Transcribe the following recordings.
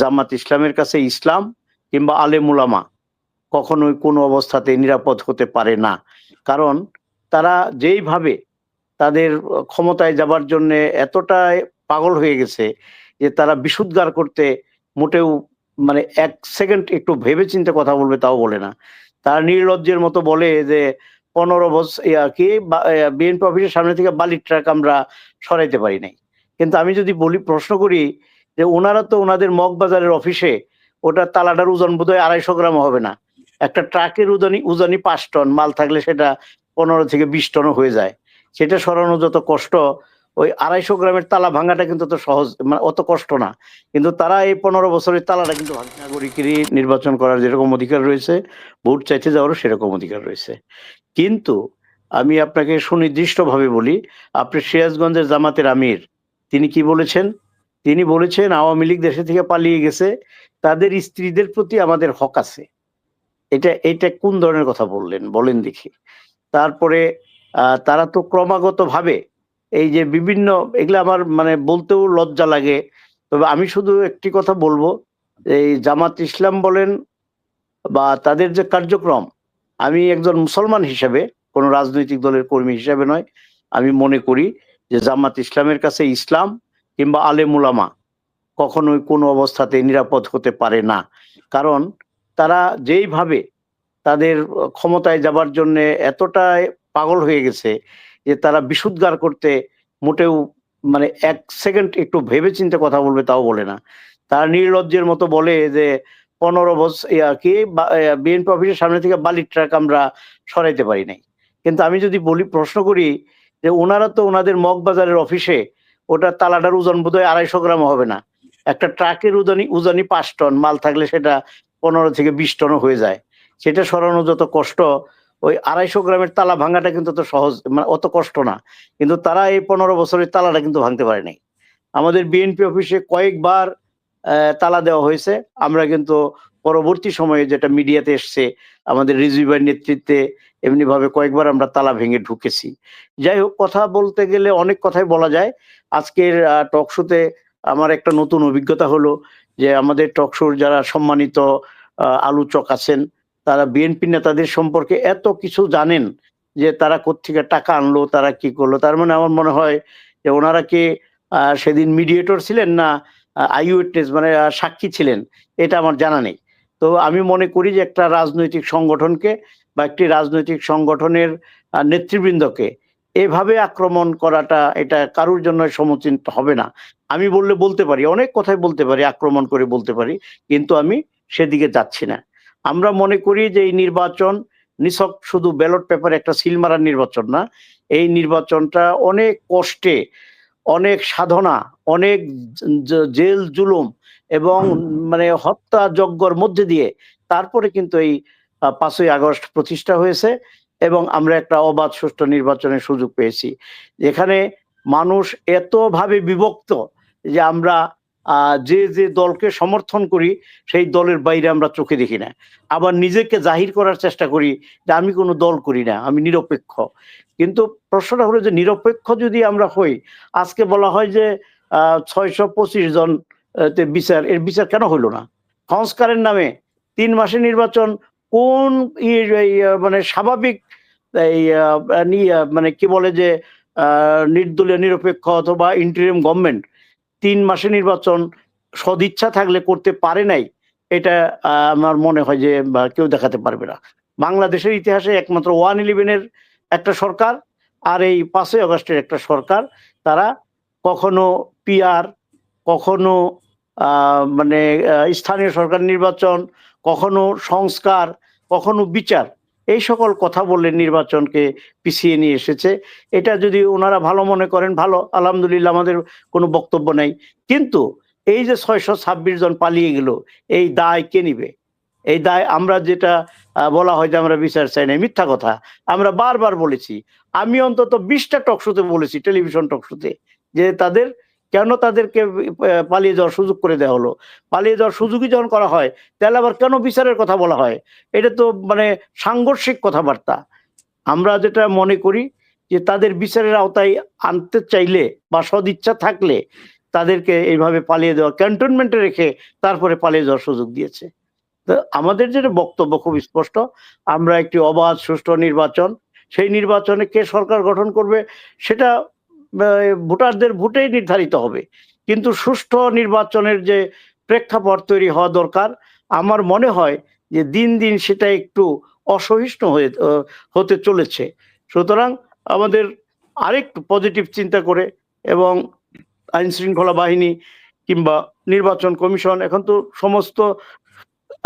জামাত ইসলামের কাছে ইসলাম কিংবা আলেমুলামা কখনোই কোনো অবস্থাতে নিরাপদ হতে পারে না। কারণ তারা যেইভাবে তাদের ক্ষমতায় যাবার জন্য এতটাই পাগল হয়ে গেছে যে তারা বিশুদ্ধার করতে মোটেও মানে এক সেকেন্ড একটু ভেবে চিন্তে কথা বলবে তাও বলে না। তারা নির্লজ্জের মতো বলে যে পনেরো বছর কি বিএনপি অফিসের সামনে থেকে বালির ট্রাক আমরা সরাইতে পারি নাই। কিন্তু আমি যদি বলি, প্রশ্ন করি যে ওনারা তো ওনাদের মগবাজারের অফিসে ওটা তালাটার ওজন বোধহয় আড়াইশো গ্রাম হবে না। একটা ট্রাকের উজানি উজানি পাঁচ টন, মাল থাকলে সেটা পনেরো থেকে বিশ টনও হয়ে যায়। সেটা সরানো যত কষ্ট, ওই আড়াইশো গ্রামের তালা ভাঙাটা কিন্তু তো সহজ মানে অত কষ্ট না। কিন্তু তারা এই পনেরো বছরের তালাটা কিন্তু নাগরিকেরই নির্বাচন করার যেরকম অধিকার রয়েছে, ভোট চাইতে যাওয়ারও সেরকম অধিকার রয়েছে। কিন্তু আমি আপনাকে সুনির্দিষ্টভাবে বলি, আপনি সিরাজগঞ্জের জামাতের আমির, তিনি কি বলেছেন? তিনি বলেছেন, আওয়ামী লীগ দেশে থেকে পালিয়ে গেছে, তাদের স্ত্রীদের প্রতি আমাদের হক আছে। এটা এটা কোন ধরনের কথা বললেন? বলেন দেখি। তারপরে তারা তো ক্রমাগত ভাবে এই যে বিভিন্ন, এগুলো আমার মানে বলতেও লজ্জা লাগে। তবে আমি শুধু একটি কথা বলব, এই জামাত ইসলাম বলেন বা তাদের যে কার্যক্রম, আমি একজন মুসলমান হিসাবে, কোনো রাজনৈতিক দলের কর্মী হিসাবে নয়, আমি মনে করি যে জামাত ইসলামের কাছে ইসলাম কিংবা আলেমুলামা কখনোই কোনো অবস্থাতে নিরাপদ হতে পারে না। কারণ তারা যেইভাবে তাদের ক্ষমতায় যাবার জন্য এতটাই পাগল হয়ে গেছে যে তারা বিশুদ্ধার করতে মোটেও মানে এক সেকেন্ড একটু ভেবে চিন্তে কথা বলবে তাও বলে না। তারা নির্লজ্জের মতো বলে যে পনেরো বছর কি? বিএনপি অফিসের সামনে থেকে বালির ট্রাক আমরা সরাইতে পারি নাই। কিন্তু আমি যদি বলি, প্রশ্ন করি যে ওনারা তো ওনাদের মগবাজারের অফিসে ওটা তালাটার ওজন বোধহয় আড়াইশো গ্রাম হবে না। একটা ট্রাকের উজানি উজানি পাঁচ টন, মাল থাকলে সেটা পনেরো থেকে বিশ টনও হয়ে যায়। সেটা সরানো যত কষ্ট, ওই আড়াইশো গ্রামের তালা ভাঙাটা কিন্তু তো সহজ মানে অত কষ্ট না। কিন্তু তারা এই পনেরো বছরের তালাটা কিন্তু ভাঙতে পারে নাই। আমাদের বিএনপি অফিসে কয়েকবার তালা দেওয়া হয়েছে। আমরা কিন্তু পরবর্তী সময়ে যেটা মিডিয়াতে এসছে, আমাদের রিজুইবার নেতৃত্বে এমনি ভাবে কয়েকবার আমরা তালা ভেঙে ঢুকেছি। যাই হোক, কথা বলতে গেলে অনেক কথাই বলা যায়। আজকের টক শোতে আমার একটা নতুন অভিজ্ঞতা হলো যে আমাদের টক শোর যারা সম্মানিত আলোচক আছেন, তারা বিএনপি নেতাদের সম্পর্কে এত কিছু জানেন যে তারা কোথেকে টাকা আনলো, তারা কি করল। তার মানে আমার মনে হয় যে ওনারা কি সেদিন মিডিয়েটর ছিলেন না আই উইটনেস মানে সাক্ষী ছিলেন, এটা আমার জানা নেই। তো আমি মনে করি যে একটা রাজনৈতিক সংগঠনকে বা একটি রাজনৈতিক সংগঠনের নেতৃবৃন্দকে এভাবে আক্রমণ করাটা এটা কারোর জন্য সমচিন্ত হবে না। আমি বললে বলতে পারি, অনেক কথাই বলতে পারি, আক্রমণ করে বলতে পারি, কিন্তু আমি সেদিকে যাচ্ছি না। আমরা মনে করি যে এই নির্বাচন নিছক শুধু ব্যালট পেপারে একটা সিল মারার নির্বাচন না, এই নির্বাচনটা অনেক কষ্টে, অনেক সাধনা, অনেক জেল জুলুম এবং মানে হত্যা যজ্ঞর মধ্যে দিয়ে তারপরে কিন্তু এই পাঁচই আগস্ট প্রতিষ্ঠা হয়েছে। এবং আমরা একটা অবাধ সুষ্ঠু নির্বাচনের সুযোগ পেয়েছি। যেখানে মানুষ এতভাবে বিভক্ত যে আমরা যে যে দলকে সমর্থন করি, সেই দলের বাইরে আমরা চোখে দেখি না। আবার নিজেকে জাহির করার চেষ্টা করি যে আমি কোনো দল করি না, আমি নিরপেক্ষ। কিন্তু প্রশ্নটা হলো যে নিরপেক্ষ যদি আমরা হই, আজকে বলা হয় যে ছয়শো পঁচিশ জন বিচার, এর বিচার কেন হইল না? সংস্কারের নামে তিন মাসে নির্বাচন কোন মানে স্বাভাবিক মানে কি বলে যে নির্দলীয়, নিরপেক্ষ অথবা ইন্টারিয়াম গভর্নমেন্ট তিন মাসে নির্বাচন সদিচ্ছা থাকলে করতে পারে নাই, এটা আমার মনে হয় যে কেউ দেখাতে পারবে না। বাংলাদেশের ইতিহাসে একমাত্র ওয়ান ইলেভেনের একটা সরকার আর এই পাঁচই আগস্টের একটা সরকার, তারা কখনো পিআর কখনো মানে স্থানীয় সরকার নির্বাচন, কখনো সংস্কার কখনো বিচার। এই সকল কথা বললে নির্বাচনকে পিছিয়ে নিয়ে এসেছে। এটা যদি ওনারা ভালো মনে করেন, ভালো, আলহামদুলিল্লাহ আমাদের কোনো বক্তব্য নেই। কিন্তু এই যে ছয়শো ছাব্বিশ জন পালিয়ে গেল, এই দায় কে নিবে? এই দায় আমরা যেটা বলা হয় যে আমরা বিচার চাই না মিথ্যা কথা। আমরা বারবার বলেছি, আমি অন্তত বিশটা টকশোতে বলেছি, টেলিভিশন টকশোতে যে তাদের কেন তাদেরকে পালিয়ে যাওয়ার সুযোগ করে দেওয়া হলো? পালিয়ে যাওয়ার সুযোগই যখন করা হয়, তাহলে আবার কেন বিচারের কথা বলা হয়? এটা তো মানে সাংঘর্ষিক কথাবার্তা। আমরা যেটা মনে করি যে তাদের বিচারের আওতায় আনতে চাইলে বা সদিচ্ছা থাকলে তাদেরকে এইভাবে পালিয়ে দেওয়া, ক্যান্টনমেন্টে রেখে তারপরে পালিয়ে যাওয়ার সুযোগ দিয়েছে। তো আমাদের যেটা বক্তব্য খুব স্পষ্ট, আমরা একটি অবাধ সুষ্ঠু নির্বাচন, সেই নির্বাচনে কে সরকার গঠন করবে, সেটা ভোটারদের ভোটেই নির্ধারিত হবে। কিন্তু সুষ্ঠু নির্বাচনের যে প্রেক্ষাপট তৈরি হওয়া দরকার, আমার মনে হয় যে দিন দিন সেটা একটু অসহিষ্ণু হয়ে হতে চলেছে। সুতরাং আমাদের আরেকটু পজিটিভ চিন্তা করে এবং আইন শৃঙ্খলা বাহিনী কিংবা নির্বাচন কমিশন, এখন তো সমস্ত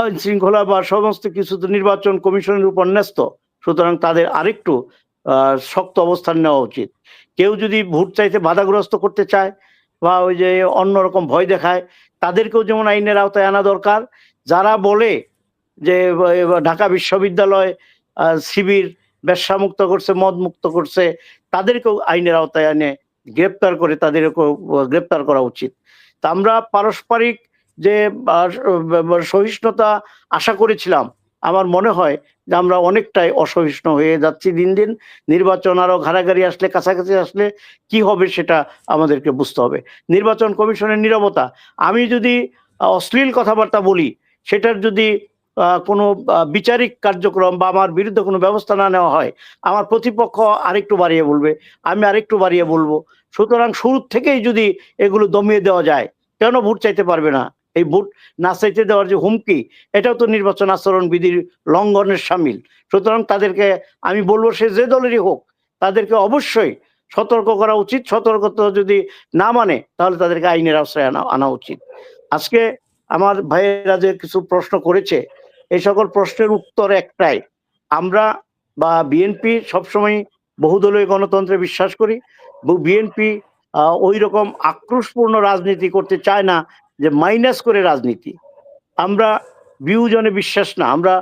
আইন শৃঙ্খলা বা সমস্ত কিছু তো নির্বাচন কমিশনের উপর ন্যস্ত। সুতরাং তাদের আরেকটু শক্ত অবস্থান নেওয়া উচিত। কেউ যদি ভোট চাইতে বাধাগ্রস্ত করতে চায় বা ওই যে অন্যরকম ভয় দেখায়, তাদেরকেও যেমন আইনের আওতায় আনা দরকার। যারা বলে যে ঢাকা বিশ্ববিদ্যালয় শিবির ব্যবসা মুক্ত করছে মদ মুক্ত করছে, তাদেরকেও আইনের আওতায় এনে গ্রেপ্তার করে তাদেরকেও গ্রেপ্তার করা উচিত। তা আমরা পারস্পরিক যে সহিষ্ণুতা আশা করেছিলাম। আমার মনে হয় যে আমরা অনেকটাই অসহিষ্ণু হয়ে যাচ্ছি দিন দিন। নির্বাচন আরও ঘাড়াঘাড়ি আসলে, কাছাকাছি আসলে কি হবে সেটা আমাদেরকে বুঝতে হবে। নির্বাচন কমিশনের নিরবতা। আমি যদি অশ্লীল কথাবার্তা বলি, সেটার যদি কোনো বিচারিক কার্যক্রম বা আমার বিরুদ্ধে কোনো ব্যবস্থা না নেওয়া হয়, আমার প্রতিপক্ষ আরেকটু বাড়িয়ে বলবে, আমি আরেকটু বাড়িয়ে বলব। সুতরাং শুরু থেকেই যদি এগুলো দমিয়ে দেওয়া যায়, কেন ভোট চাইতে পারবে না? এই ভোট না চাইতে দেওয়ার যে হুমকি, এটাও তো নির্বাচন আচরণ বিধির লঙ্ঘনের সামিল। সুতরাং তাদেরকে, আমি বলব সে যে দলেরই হোক, তাদেরকে অবশ্যই সতর্ক করা উচিত। সতর্কতা যদি না মানে তাহলে তাদেরকে আইনের আশ্রয় আনা আনা উচিত। আজকে আমার ভাইয়েরা যে কিছু প্রশ্ন করেছে, এই সকল প্রশ্নের উত্তর একটাই। আমরা বা বিএনপি সবসময় বহুদলীয় গণতন্ত্রে বিশ্বাস করি। বিএনপি ওই রকম আক্রোশপূর্ণ রাজনীতি করতে চায় না যে মাইনাস করে রাজনীতি। আমরা বিয়োজনে বিশ্বাস না, আমরা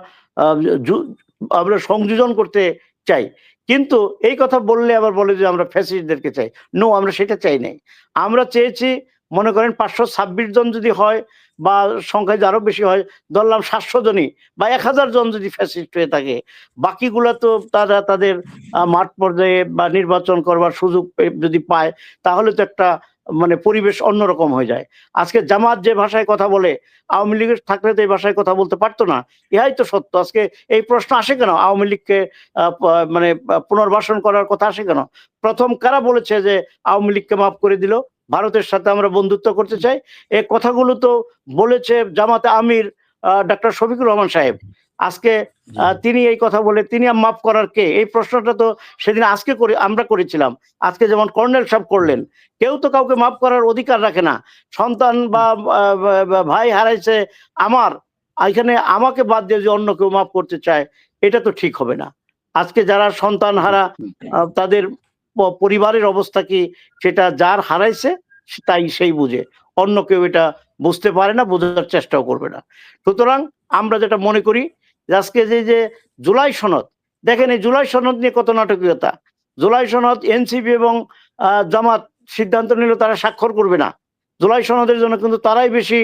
আমরা সংযোজন করতে চাই। কিন্তু এই কথা বললে আবার বলে যে আমরা ফ্যাসিস্টদেরকে চাই। নো আমরা সেটা চাই নাই। আমরা চেয়েছি, মনে করেন পাঁচশো ছাব্বিশ জন যদি হয় বা সংখ্যায় যদি আরও বেশি হয়, ধরলাম সাতশো জনই বা এক হাজার জন যদি ফ্যাসিস্ট হয়ে থাকে, বাকিগুলা তো তারা তাদের মাঠ পর্যায়ে বা নির্বাচন করবার সুযোগ যদি পায়, তাহলে তো একটা মানে পরিবেশ অন্যরকম হয়ে যায়। আজকে জামাত যে ভাষায় কথা বলে, আওয়ামী লীগের থাকলে তো এই ভাষায় কথা বলতে পারতো না। ইহাই তো সত্য। আজকে এই প্রশ্ন আসে কেন? আওয়ামী লীগকে মানে পুনর্বাসন করার কথা আসে কেন? প্রথম কারা বলেছে যে আওয়ামী লীগকে মাফ করে দিল? ভারতের সাথে আমরা বন্ধুত্ব করতে চাই। এই কথাগুলো তো বলেছে জামাতে আমির ডাক্তার শফিকুর রহমান সাহেব। আজকে তিনি এই কথা বলে তিনি মাফ করার কে? এই প্রশ্নটা তো সেদিন আজকে করে আমরা করেছিলাম। আজকে যেমন কর্নেল সাহেব করলেন কেউ তো কাউকে মাফ করার অধিকার রাখে না। সন্তান বা ভাই হারাইছে আমার এখানে আমাকে বাদ দিয়ে যে অন্য কেউ মাফ করতে চায় এটা তো ঠিক হবে না। আজকে যারা সন্তান হারা তাদের পরিবারের অবস্থা কি? সেটা যার হারাইছে তাই সেই বুঝে। অন্য কেউ এটা বুঝতে পারে না বোঝার চেষ্টাও করবে না। সুতরাং আমরা যেটা মনে করি আজকে যে যে জুলাই সনদ, দেখেন এই জুলাই সনদ নিয়ে কত নাটকীয়তা। জুলাই সনদ এনসিপি এবং জামাত সিদ্ধান্ত নিল তারা স্বাক্ষর করবে না। জুলাই সনদের জন্য কিন্তু তারাই বেশি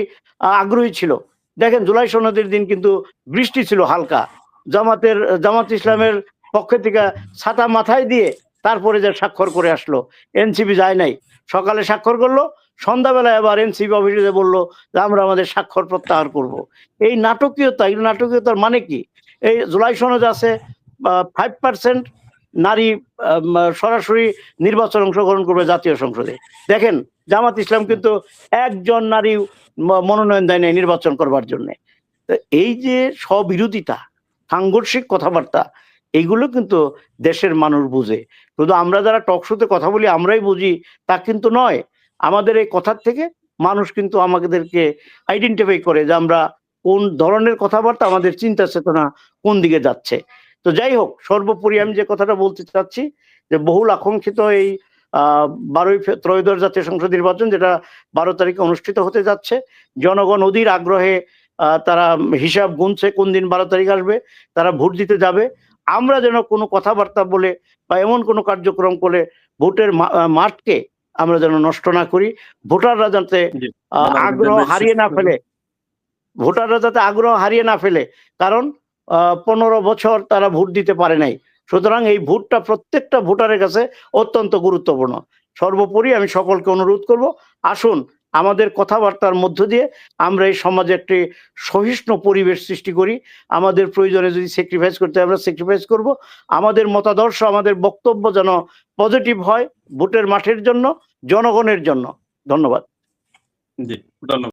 আগ্রহী ছিল। দেখেন জুলাই সনদের দিন কিন্তু বৃষ্টি ছিল হালকা। জামাতের, জামাত ইসলামের পক্ষ থেকে ছাতা মাথায় দিয়ে তারপরে যে স্বাক্ষর করে আসলো, এনসিপি যায় নাই। সকালে স্বাক্ষর করল সন্ধ্যাবেলায় আবার এনসিপি অফিসে বলল যে, আমরা আমাদের স্বাক্ষর প্রত্যাহার করব। এই নাটকীয়তা, এই নাটকীয়তার মানে কি? এই জুলাই সনদ আছে ফাইভ পার্সেন্ট নারী সরাসরি নির্বাচন অংশগ্রহণ করবে জাতীয় সংসদে। দেখেন, জামাত ইসলাম কিন্তু একজন নারী মনোনয়ন দেয় নাই নির্বাচন করবার জন্য। এই যে স্ববিরোধিতা, সাংঘর্ষিক কথাবার্তা এইগুলো কিন্তু দেশের মানুষ বুঝে। শুধু আমরা যারা টক শোতে কথা বলি, আমরাই বুঝি, তা কিন্তু নয়। আমাদের এই কথার থেকে মানুষ কিন্তু আমাদেরকে আইডেন্টিফাই করে যে আমরা কোন ধরনের কথাবার্তা, আমাদের চিন্তা চেতনা কোন দিকে যাচ্ছে। তো যাই হোক, সর্বোপরি আমি যে কথাটা বলতে চাচ্ছি, যে বহুল আকাঙ্ক্ষিত এই আহ বারোই ত্রয়োদশ জাতীয় সংসদ নির্বাচন, যেটা বারো তারিখে অনুষ্ঠিত হতে যাচ্ছে, জনগণ অধীর আগ্রহে তারা হিসাব গুনছে কোন দিন বারো তারিখ আসবে, তারা ভোট দিতে যাবে আমরা যেন কোনো কথাবার্তা বলে বা এমন কোনো কার্যক্রম করে ভোটের মাঠকে আমরা যেন নষ্ট না করি। ভোটাররা যাতে আগ্রহ হারিয়ে না ফেলে। ভোটাররা যাতে আগ্রহ হারিয়ে না ফেলে। কারণ পনেরো বছর তারা ভোট দিতে পারে নাই। সুতরাং এই ভোটটা প্রত্যেকটা ভোটারের কাছে অত্যন্ত গুরুত্বপূর্ণ। সর্বোপরি আমি সকলকে অনুরোধ করব আসুন আমাদের কথাবার্তার মধ্য দিয়ে আমরা এই সমাজে একটি সহিষ্ণু পরিবেশ সৃষ্টি করি। আমাদের প্রয়োজনে যদি স্যাক্রিফাইস করতে আমরা স্যাক্রিফাইস করব। আমাদের মতাদর্শ, আমাদের বক্তব্য যেন পজিটিভ হয়, ভোটের মাঠের জন্য, জনগণের জন্য। ধন্যবাদ। জি, ধন্যবাদ।